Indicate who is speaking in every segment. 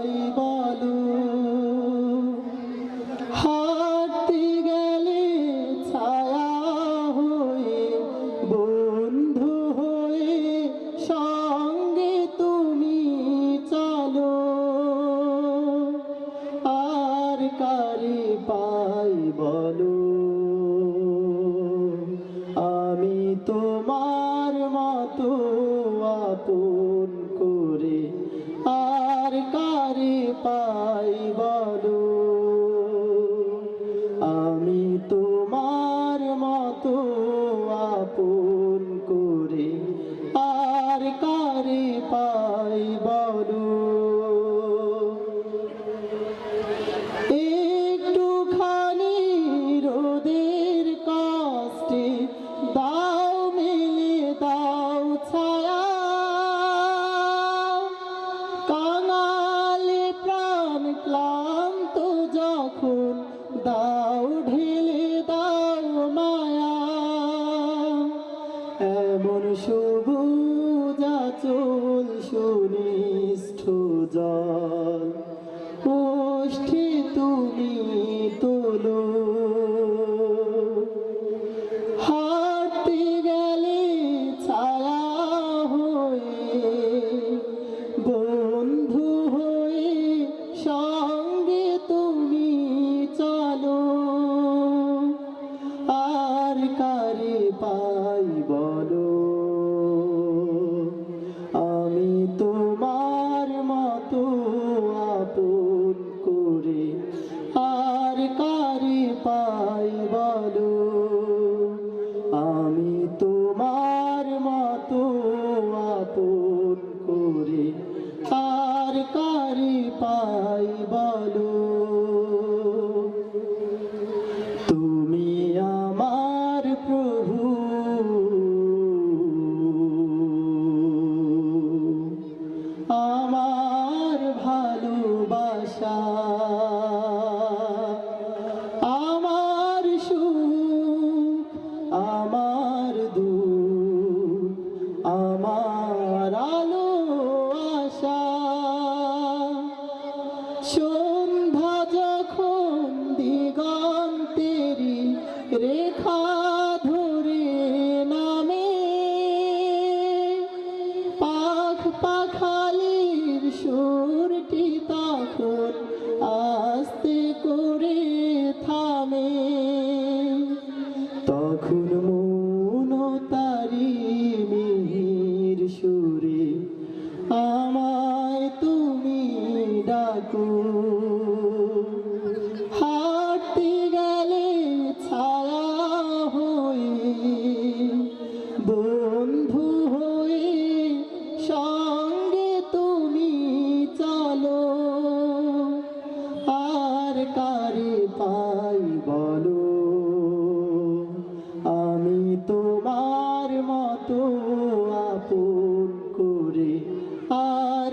Speaker 1: সবাই বলো গেলে ছায়া হয়ে, বন্ধু হয়ে সঙ্গে তুমি আর কারি পাই বলো, আমি তোমার মতো আপন যাইবা রাখুন দাও ঢেলে দাও মায়া। এমন সবুজ চুল সুনিষ্ঠ জল। অধিকারী পাই বলো। হারালো আশা। সন্ধ্যা যখন দিগন্তেরি রেখা ধরে নামে, পাখ পাখালির সুরটি তখন আস্তে করে থামে। তখন মু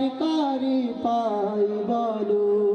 Speaker 1: কারি পাই বলো।